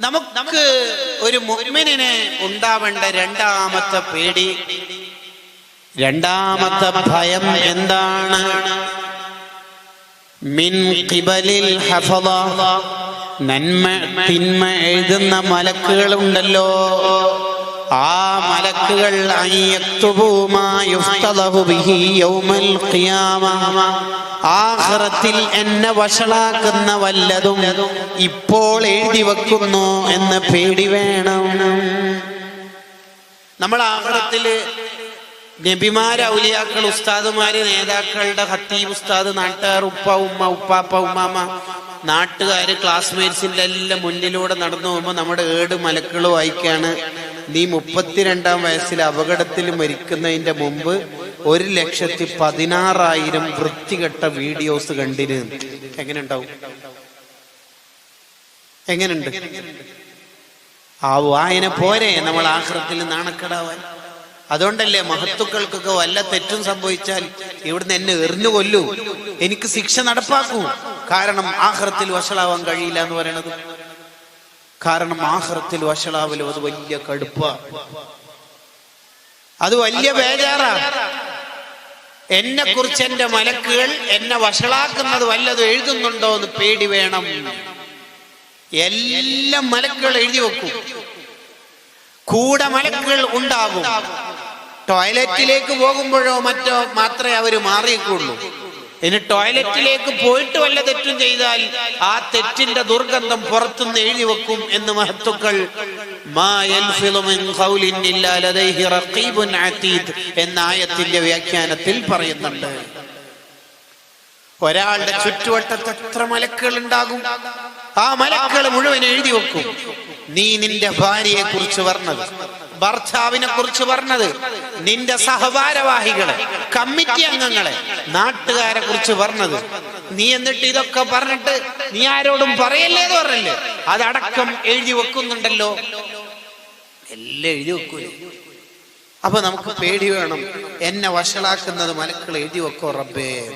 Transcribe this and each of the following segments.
നമുക്ക് ഒരു മുഅ്മിനിന് ഉണ്ടാവേണ്ട രണ്ടാമത്തെ പേടി. രണ്ടാമത്തെ ഭയം എന്താണ്? മിൻ കിബലിൽ നന്മ തിന്മ എഴുതുന്ന മലക്കുകളുണ്ടല്ലോ. ആ മലക്കുകൾ ആഹ്റത്തിൽ എന്നെ വഷളാക്കുന്ന വല്ലതും ഇപ്പോൾ എഴുതി വെക്കുന്നു എന്ന് പേടി വേണം. നമ്മൾ ആഹ്റത്തിൽ നബിമാര് ഔലിയാക്കൾ ഉസ്താദുമാര് നേതാക്കളുടെ ഹത്തീബ് ഉസ്താദ് നാട്ടുകാർ ഉപ്പ ഉമ്മ ഉപ്പാപ്പ ഉമ്മാമ നാട്ടുകാര് ക്ലാസ്മേറ്റ്സിന്റെ എല്ലാം മുന്നിലൂടെ നടന്നു പോകുമ്പോൾ നമ്മുടെ ഏട് മലക്കൾ വായിക്കാണ്. നീ മുപ്പത്തിരണ്ടാം വയസ്സിൽ അപകടത്തിൽ മരിക്കുന്നതിന്റെ മുമ്പ് ഒരു ലക്ഷത്തി പതിനാറായിരം വൃത്തികെട്ട വീഡിയോസ് കണ്ടിന്. എങ്ങനെ ഉണ്ടാവും എങ്ങനുണ്ട് ആ വായന പോരെ നമ്മൾ ആഹ്റത്തിൽ നാണക്കെടാവാൻ. അതുകൊണ്ടല്ലേ മഹത്തുക്കൾക്കൊക്കെ വല്ല തെറ്റും സംഭവിച്ചാൽ ഇവിടുന്ന് എന്നെ എറിഞ്ഞു കൊല്ലൂ. എനിക്ക് ശിക്ഷ നടപ്പാക്കൂ. കാരണം ആഹ്റത്തിൽ വഷളാവാൻ കഴിയില്ല എന്ന് പറയണത് കാരണം ആഹ്റത്തിൽ വഷളാവലും അത് വലിയ കടുപ്പ. അത് വലിയ ബേജാറാ. എന്നെ കുറിച്ച് എന്റെ മലക്കുകൾ എന്നെ വഷളാക്കുന്നത് വല്ലതും എഴുതുന്നുണ്ടോ എന്ന് പേടി വേണം. എല്ലാം മലക്കുകൾ എഴുതി വെക്കും. കൂടെ മലക്കുകൾ ഉണ്ടാകും. ടോയ്ലറ്റിലേക്ക് പോകുമ്പോഴോ മറ്റോ മാത്രമേ അവർ മാറിയേക്കുള്ളൂ. ഇനി ടോയ്ലറ്റിലേക്ക് പോയിട്ട് വല്ല തെറ്റും ചെയ്താൽ ആ തെറ്റിന്റെ ദുർഗന്ധം പുറത്തുനിന്ന് എഴുതി വെക്കും എന്ന് മഹത്തുക്കൾ എന്ന ആയത്തിന്റെ വ്യാഖ്യാനത്തിൽ പറയുന്നുണ്ട്. ഒരാളുടെ ചുറ്റുവട്ടത്ത് എത്ര മലക്കുകൾ ഉണ്ടാകും? ആ മലക്കുകൾ മുഴുവൻ എഴുതി വെക്കും. നീ നിന്റെ ഭാര്യയെ കുറിച്ച് പറഞ്ഞത് ഭർത്താവിനെ കുറിച്ച് പറഞ്ഞത് നിന്റെ സഹഭാരവാഹികളെ കമ്മിറ്റി അംഗങ്ങളെ നാട്ടുകാരെ കുറിച്ച് പറഞ്ഞത്. നീ എന്നിട്ട് ഇതൊക്കെ പറഞ്ഞിട്ട് നീ ആരോടും പറയല്ലേ എന്ന് പറഞ്ഞില്ലേ? അതടക്കം എഴുതി വെക്കുന്നുണ്ടല്ലോ. എല്ലാം എഴുതി വെക്കൂലേ? അപ്പൊ നമുക്ക് പേടി വേണം. എന്നെ വഷളാക്കുന്നത് മലക്കൾ എഴുതി വെക്കോ റബ്ബേ.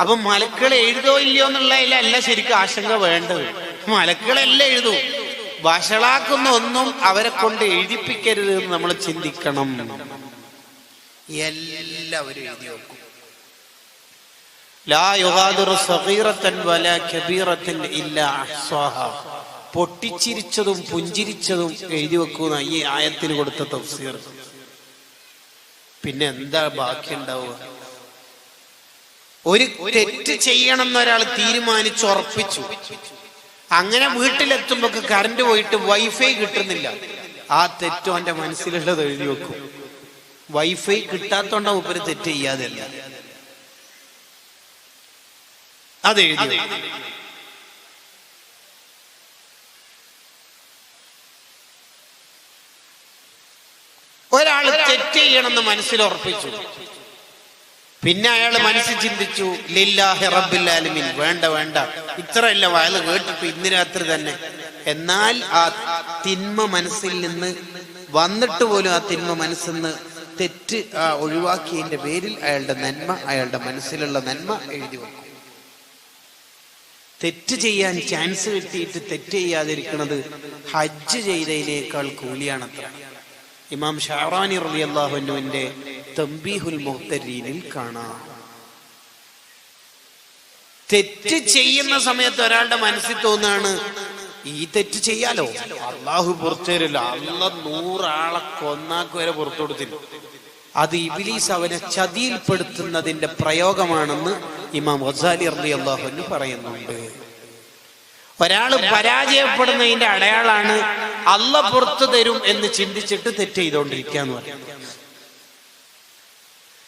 അപ്പൊ മലക്കൾ എഴുതോ ഇല്ലയോ എന്നുള്ളതിലല്ല ശരിക്കും ആശങ്ക വേണ്ടത്. മലക്കളെല്ലാം എഴുതൂ. വഷളാക്കുന്ന ഒന്നും അവരെ കൊണ്ട് എഴുതിപ്പിക്കരുത് എന്ന് നമ്മൾ ചിന്തിക്കണം. എല്ലാവരും എഴുതി അഹ്സാഹ. പൊട്ടിച്ചിരിച്ചതും പുഞ്ചിരിച്ചതും എഴുതി വെക്കുന്ന ഈ ആയത്തിന് കൊടുത്ത തഫ്സീർ. പിന്നെ എന്താ ബാക്കി ഉണ്ടാവുക? ഒരു തെറ്റ് ചെയ്യണം എന്നൊരാൾ തീരുമാനിച്ചു ഉറപ്പിച്ചു അങ്ങനെ വീട്ടിലെത്തുമ്പോ കറണ്ട് പോയിട്ട് വൈഫൈ കിട്ടുന്നില്ല. ആ തെറ്റും എന്റെ മനസ്സിലുള്ളത് എഴുതി വെക്കും. വൈഫൈ കിട്ടാത്തോണ്ട ഉപരി തെറ്റ് ചെയ്യാതല്ല അതെ എഴുതി ഒരാൾ തെറ്റ് ചെയ്യണമെന്ന് മനസ്സിൽ ഉറപ്പിച്ചു. പിന്നെ അയാൾ മനസ്സിൽ ചിന്തിച്ചു ലില്ലാഹി റബ്ബിൽ ആലമീൻ വേണ്ട വേണ്ട. ഇത്രയല്ല വയൽ കേട്ടിട്ട് ഇന്ന് രാത്രി തന്നെ. എന്നാൽ ആ തിന്മ മനസ്സിൽ നിന്ന് വന്നിട്ട് പോലും ആ തിന്മ മനസ്സിൽ നിന്ന് തെറ്റ് ആ ഒഴിവാക്കിയതിന്റെ പേരിൽ അയാളുടെ നന്മ അയാളുടെ മനസ്സിലുള്ള നന്മ എഴുതി വെക്കും. തെറ്റ് ചെയ്യാൻ ചാൻസ് കിട്ടിയിട്ട് തെറ്റ് ചെയ്യാതിരിക്കുന്നത് ഹജ്ജ് ചെയ്തതിനേക്കാൾ കൂലിയാണത്ര. ഇമാം ഷാറാനി റളിയല്ലാഹുവിന്റെ തംബീഹുൽ മുഹ്തരീനിൽ കാണാം. തെറ്റ് ചെയ്യുന്ന സമയത്ത് ഒരാളുടെ മനസ്സിൽ തോന്നാണ് ഈ തെറ്റ് ചെയ്യാലോ? അള്ളാഹു പുറത്തുതരില്ല അല്ല നൂറാളെ കൊന്നാക്ക് വരെ പുറത്തു കൊടുത്തില്ല. അത് ഇബിലീസ് അവനെ ചതിയിൽപ്പെടുത്തുന്നതിന്റെ പ്രയോഗമാണെന്ന് ഇമാം വസാലി അർലി അള്ളാഹുന് പറയുന്നുണ്ട്. ഒരാൾ പരാജയപ്പെടുന്നതിന്റെ അടയാളാണ് അല്ല പുറത്തു തരും എന്ന് ചിന്തിച്ചിട്ട് തെറ്റ് ചെയ്തുകൊണ്ടിരിക്കുക എന്ന് പറയും.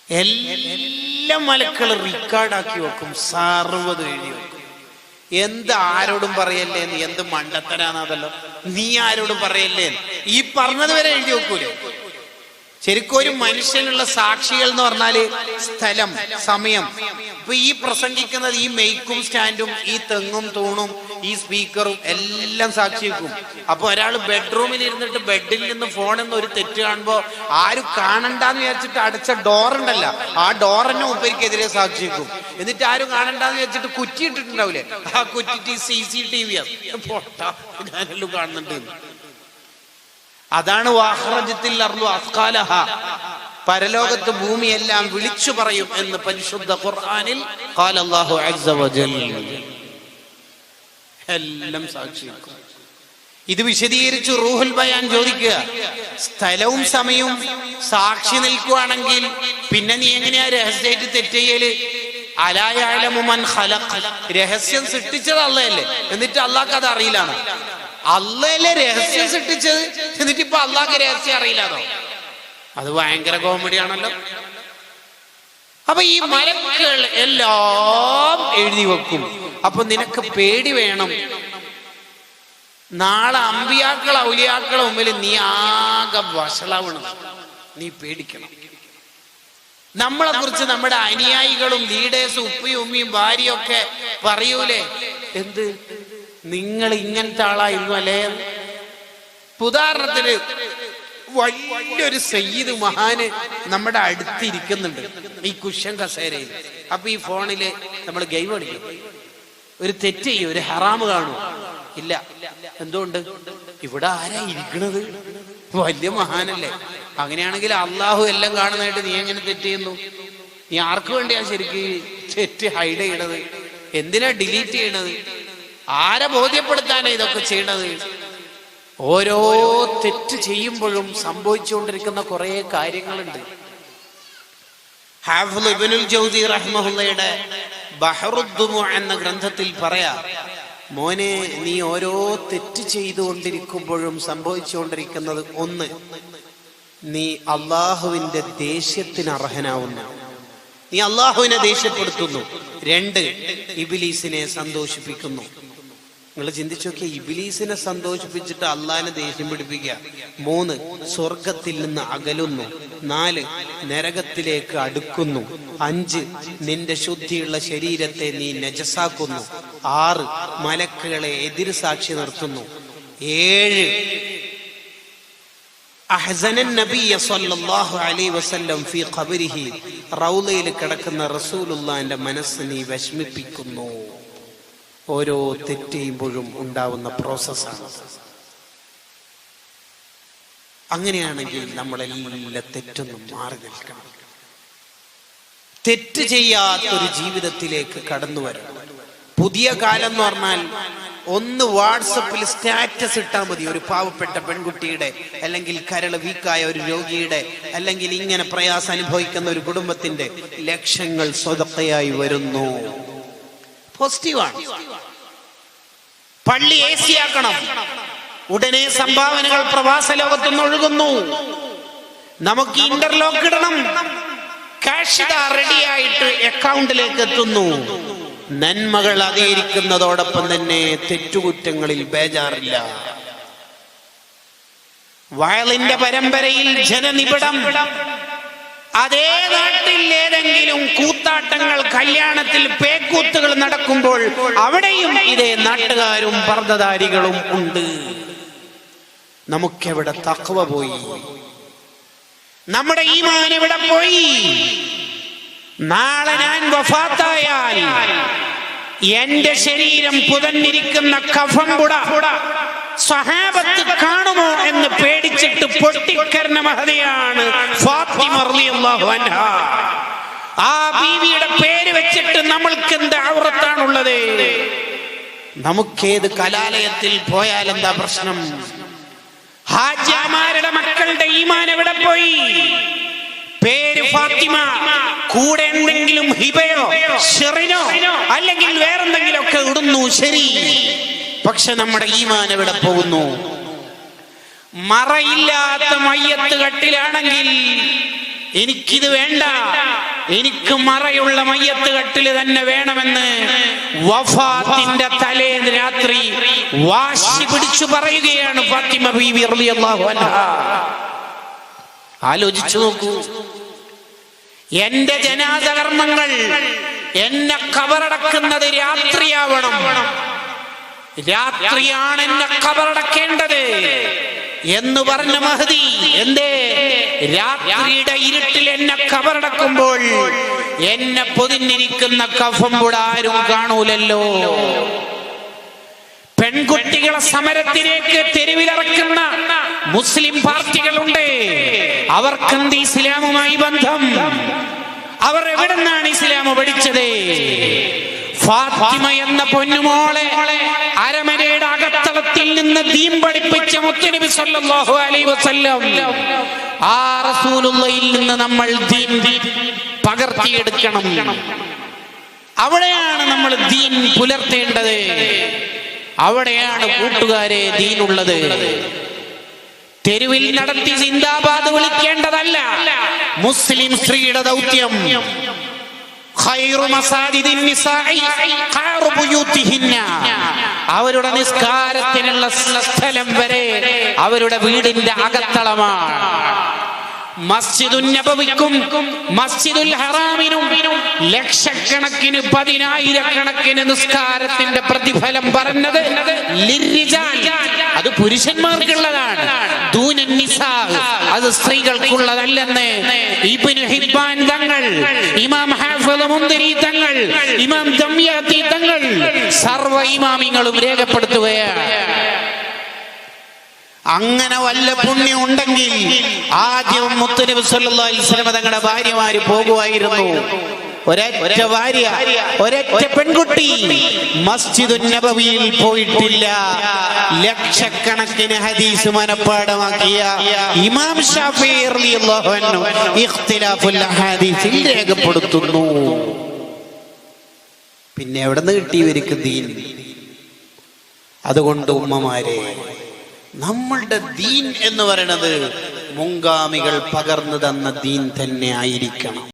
എല്ലാം റെക്കോർഡാക്കി വെക്കും സർവത് എഴുതി വെക്കും. എന്ത് ആരോടും പറയല്ലേ എന്ത് മണ്ടത്തരാന്നതല്ലോ നീ ആരോടും പറയല്ലേ ഈ പറഞ്ഞത് വരെ എഴുതി വെക്കൂലേ? ശരിക്കും ഒരു മനുഷ്യനുള്ള സാക്ഷികൾ എന്ന് പറഞ്ഞാൽ സ്ഥലം സമയം. ഇപ്പൊ ഈ പ്രസംഗിക്കുന്നത് ഈ മെയ്ക്കും സ്റ്റാൻഡും ഈ തെങ്ങും തൂണും ഈ സ്പീക്കറും എല്ലാം സാക്ഷി വെക്കും. അപ്പൊ ഒരാൾ ബെഡ്റൂമിൽ ഇരുന്നിട്ട് ബെഡിൽ നിന്ന് ഫോണിൽ നിന്ന് ഒരു തെറ്റ് കാണുമ്പോ ആരും കാണണ്ടെന്ന് വിചാരിച്ചിട്ട് അടച്ച ഡോർ ഉണ്ടല്ല. ആ ഡോറിനെ ഉപ്പരിക്കെതിരെ സാക്ഷി വെക്കും. എന്നിട്ട് ആരും കാണണ്ടെന്ന് വിചാരിച്ചിട്ട് കുറ്റിയിട്ടിട്ടുണ്ടാവില്ലേ ആ കുറ്റി സി സി ടി വി ആണ് കാണുന്നുണ്ട്. അതാണ് പരലോകത്ത് ഭൂമിയെല്ലാം വിളിച്ചു പറയും എന്ന് പരിശുദ്ധ ഖുർആാനിൽ എല്ലാം സാക്ഷി ഇത് വിശദീകരിച്ച് റൂഹുൽ ബയാൻ ചോദിക്കുക. സ്ഥലവും സമയവും സാക്ഷി നിൽക്കുവാണെങ്കിൽ പിന്നെ നീ എങ്ങനെയാ രഹസ്യമായിട്ട് തെറ്റെയ്യൽ? അലായാലമുമൻ ഖലഖ്. രഹസ്യം സൃഷ്ടിച്ചത് എന്നിട്ട് അള്ളാഹ് അത് അറിയില്ലാണോ? അള്ളയല്ലേ രഹസ്യം സൃഷ്ടിച്ചത്? എന്നിട്ട് ഇപ്പൊ അള്ളാഹ്ക്ക് രഹസ്യം അറിയില്ലാതോ അത് ഭയങ്കര കോമഡി ആണല്ലോ. അപ്പൊ ഈ മലക്കൾ എല്ലാം എഴുതി വെക്കും. അപ്പൊ നിനക്ക് പേടി വേണം. നാളെ അമ്പിയാക്കൾ ഔലിയാക്കളെ മുമ്പിൽ നീ ആകെ വഷളാവണം. നീ പേടിക്കണം. നമ്മളെ കുറിച്ച് നമ്മുടെ അനുയായികളും ലീഡേഴ്സും ഉപ്പയും ഉമ്മയും ഭാര്യയും ഒക്കെ പറയൂലേ? എന്ത്? നിങ്ങൾ ഇങ്ങനത്തെ ആളായിരുന്നു അല്ലേ? ഉദാഹരണത്തിന് വലിയൊരു സയ്യിദ് മഹാന് നമ്മുടെ അടുത്തിരിക്കുന്നുണ്ട് ഈ കുഷൻ കസേരയിൽ. അപ്പൊ ഈ ഫോണിൽ നമ്മൾ ഗെയിം കളിക്കും. ഒരു തെറ്റ് ചെയ്യും ഒരു ഹറാമ് കാണും. ഇല്ല. എന്തുകൊണ്ട്? ഇവിടെ ആരാ ഇരിക്കണത്? വലിയ മഹാനല്ലേ. അങ്ങനെയാണെങ്കിൽ അള്ളാഹു എല്ലാം കാണുന്നതായിട്ട് നീ എങ്ങനെ തെറ്റ് ചെയ്യുന്നു? നീ ആർക്ക് വേണ്ടിയാ ശരിക്ക് തെറ്റ് ഹൈഡ് ചെയ്യണത്? എന്തിനാ ഡിലീറ്റ് ചെയ്യണത്? ആരെ ബോധ്യപ്പെടുത്താനാ ഇതൊക്കെ ചെയ്യണത്? ഓരോ തെറ്റ് ചെയ്യുമ്പോഴും സംഭവിച്ചുകൊണ്ടിരിക്കുന്ന കുറെ കാര്യങ്ങളുണ്ട്. ബഹറുദ്ദുമു എന്ന ഗ്രന്ഥത്തിൽ പറയാ മോനെ നീ ഓരോ തെറ്റ് ചെയ്തുകൊണ്ടിരിക്കുമ്പോഴും സംഭവിച്ചുകൊണ്ടിരിക്കുന്നത് ഒന്ന് നീ അള്ളാഹുവിന്റെ ദേഷ്യത്തിന് അർഹനാവുന്നു നീ അള്ളാഹുവിനെ ദേഷ്യപ്പെടുത്തുന്നു. രണ്ട് ഇബിലീസിനെ സന്തോഷിപ്പിക്കുന്നു. നിങ്ങൾ ചിന്തിച്ചു നോക്കിയ ഇബിലീസിനെ സന്തോഷിപ്പിച്ചിട്ട് അള്ളാഹിനെ ദേഷ്യം പിടിപ്പിക്കുക. മൂന്ന് സ്വർഗത്തിൽ നിന്ന് അകലുന്നു. നാല് നരകത്തിലേക്ക് അടുക്കുന്നു. അഞ്ച് നിന്റെ ശുദ്ധിയുള്ള ശരീരത്തെ നീ നജസാക്കുന്നു. ആറ് മലക്കുകളെ എതിർ സാക്ഷി നിർത്തുന്നു. ഏഴ് കിടക്കുന്ന റസൂലുള്ളാഹിന്റെ മനസ്സ് നീ വിഷമിപ്പിക്കുന്നു. ഓരോ തെറ്റ് ഉണ്ടാവുന്ന പ്രോസസ്സാണ്. അങ്ങനെയാണെങ്കിൽ നമ്മളെല്ലാം തെറ്റൊന്നും മാറി നിൽക്കണം തെറ്റ് ചെയ്യാത്തൊരു ജീവിതത്തിലേക്ക് കടന്നു വരണം പുതിയ കാലം എന്ന് പറഞ്ഞാൽ ഒന്ന് വാട്സപ്പിൽ സ്റ്റാറ്റസ് ഇട്ടാൽ മതി. ഒരു പാവപ്പെട്ട പെൺകുട്ടിയുടെ അല്ലെങ്കിൽ കരൾ വീക്കായ ഒരു രോഗിയുടെ അല്ലെങ്കിൽ ഇങ്ങനെ പ്രയാസം അനുഭവിക്കുന്ന ഒരു കുടുംബത്തിന്റെ ലക്ഷങ്ങൾ സ്വതക്കയായി വരുന്നു. പോസിറ്റീവാണ്. പള്ളി എ സി ആക്കണം ഉടനെ സംഭാവനകൾ പ്രവാസ ലോകത്തുനിന്ന് ഒഴുകുന്നു. നമുക്ക് ഇന്റർലോക്ക് ഇടണം. റെഡിയായിട്ട് അക്കൗണ്ടിലേക്ക് എത്തുന്നു. നന്മകൾ അധികരിക്കുന്നതോടൊപ്പം തന്നെ തെറ്റുകുറ്റങ്ങളിൽ ബേജാറില്ല. വയലിന്റെ പരമ്പരയിൽ ജനനിബിഡം. അതേ നാട്ടിൽ ഏതെങ്കിലും കൂത്താട്ടങ്ങൾ കല്യാണത്തിൽ പേക്കൂത്തുകൾ നടക്കുമ്പോൾ അവിടെയും ഇതേ നാട്ടുകാരും പർദ്ദധാരികളും ഉണ്ട്. നമുക്കെവിടെ തക്കവ പോയി? നമ്മുടെ ഈമാൻ എവിടെ പോയി? നാളെ ഞാൻ വഫാത്തായാൽ എന്റെ ശരീരം പുതന്നിരിക്കുന്ന കഫംപുട സഹാബത്ത് കാണുമോ എന്ന് പേടിച്ചിട്ട് പൊട്ടിക്കരണ മഹതിയാണ് ഫാത്തിമ റളിയല്ലാഹു അൻഹ. ആ ബീവിയുടെ പേര് വെച്ചിട്ട് നമ്മൾക്ക് എന്ത് ഔറത്താണുള്ളത്? നമുക്കേത് കലാലയത്തിൽ പോയാൽ എന്താ പ്രശ്നം? ഹാജിമാരുടെ മക്കളുടെ ഈമാൻ എവിടെ പോയി? പേര് ഫാത്തിമ കൂടെ എന്തെങ്കിലും ഹിബയോ ഷെറിനോ അല്ലെങ്കിൽ വേറെന്തെങ്കിലും ഒക്കെ ഇടുന്നു ശരി. പക്ഷെ നമ്മുടെ ഈമാൻ എവിടെ പോകുന്നു? മറയില്ലാത്ത മയ്യത്ത് കട്ടിലാണെങ്കിൽ എനിക്കിത് വേണ്ട. എനിക്ക് മറയുള്ള മയ്യത്ത് കട്ടിൽ തന്നെ വേണമെന്ന് വഫാത്തിന്റെ തലേ രാത്രി വാശി പിടിച്ചു പറയുകയാണ് ഫാത്തിമ ബീവി റളിയല്ലാഹു ആലോചിച്ചു നോക്കൂ. എന്റെ ജനാദകർമ്മങ്ങൾ എന്നെ കബറടക്കുന്നത് രാത്രിയാവണം. രാത്രിയാണ് എന്നെ കബറടക്കേണ്ടത് എന്ന് പറഞ്ഞ മഹതി എന്തേ? രാത്രിയുടെ ഇരുട്ടിൽ എന്നെ കബറടക്കുമ്പോൾ എന്നെ പൊതിഞ്ഞിരിക്കുന്ന കഫം കൂടെ ആരും കാണൂലല്ലോ. പെൺകുട്ടികളെ സമരത്തിലേക്ക് തെരുവിലിറക്കുന്ന മുസ്ലിം പാർട്ടികളുണ്ട്. അവർക്കെന്ത് ഇസ്ലാമുമായി ബന്ധം? അവർ എവിടെ നിന്നാണ് ഇസ്ലാം പഠിച്ചത്? ഫാത്തിമ എന്ന പൊന്നുമോളെ അരമനയുടെ അകത്തളത്തിൽ നിന്ന് ദീൻ പഠിപ്പിച്ച മുത്തനബി സല്ലല്ലാഹു അലൈഹി വസല്ലം. ആ റസൂലുള്ളയിൽ നിന്ന് നമ്മൾ ദീൻ പകർത്തിയെടുക്കണം. അവിടെയാണ് നമ്മൾ ദീൻ പുലർത്തേണ്ടത്. അവിടെയാണ് കൂട്ടുകാരെ ദീനുള്ളത്. തെരുവിൽ നടത്തി സിന്ദാബാദ് വിളിക്കേണ്ടതല്ല. മുസ്ലിം സ്ത്രീയുടെ ദൗത്യം. അവരുടെ നിസ്കാരത്തിനുള്ള സ്ഥലം വരെ അവരുടെ വീടിന്റെ അകത്തളമാണ്. മസ്ജിദുൻ നബവിക്കും മസ്ജിദുൽ ഹറാമിനും ലക്ഷക്കണക്കിന് പതിനായിരക്കണക്കിന് നിസ്കാരത്തിന്റെ പ്രതിഫലം പറഞ്ഞത്. അത് പുരുഷന്മാർക്കുള്ളതാണ്. അത് സ്ത്രീകൾക്കുള്ളതല്ലെന്ന് ഇബ്നു ഹിബ്ബാൻ തങ്ങൾ ഇമാം തങ്ങൾ ഇമാം തങ്ങൾ സർവ ഇമാമിങ്ങളും രേഖപ്പെടുത്തുകയാണ്. അങ്ങനെ വല്ല പുണ്യം ഉണ്ടെങ്കിൽ ആദ്യം മുത്തനബി അലൈഹി വസല്ലം തങ്ങളുടെ ഭാര്യമാര് പോകുമായിരുന്നു. ഒരൊറ്റ ഭാര്യ ഒരൊറ്റ പെൺകുട്ടി മസ്ജിദു നബവിയിൽ പോയിട്ടില്ല. ലക്ഷക്കണക്കിന് ഹദീസ് മനപ്പാടമാക്കിയ ഇമാം ഷാഫി അൻഹു ഇഖ്തിലാഫുൽ രേഖപ്പെടുത്തുന്നു. പിന്നെ എവിടെ നിന്ന് കിട്ടി ഇവർക്ക് ദീൻ? അതുകൊണ്ട് ഉമ്മമാരെ നമ്മളുടെ ദീൻ എന്ന് പറയുന്നത് മുങ്കാമികൾ പകർന്നു തന്ന ദീൻ തന്നെ ആയിരിക്കണം.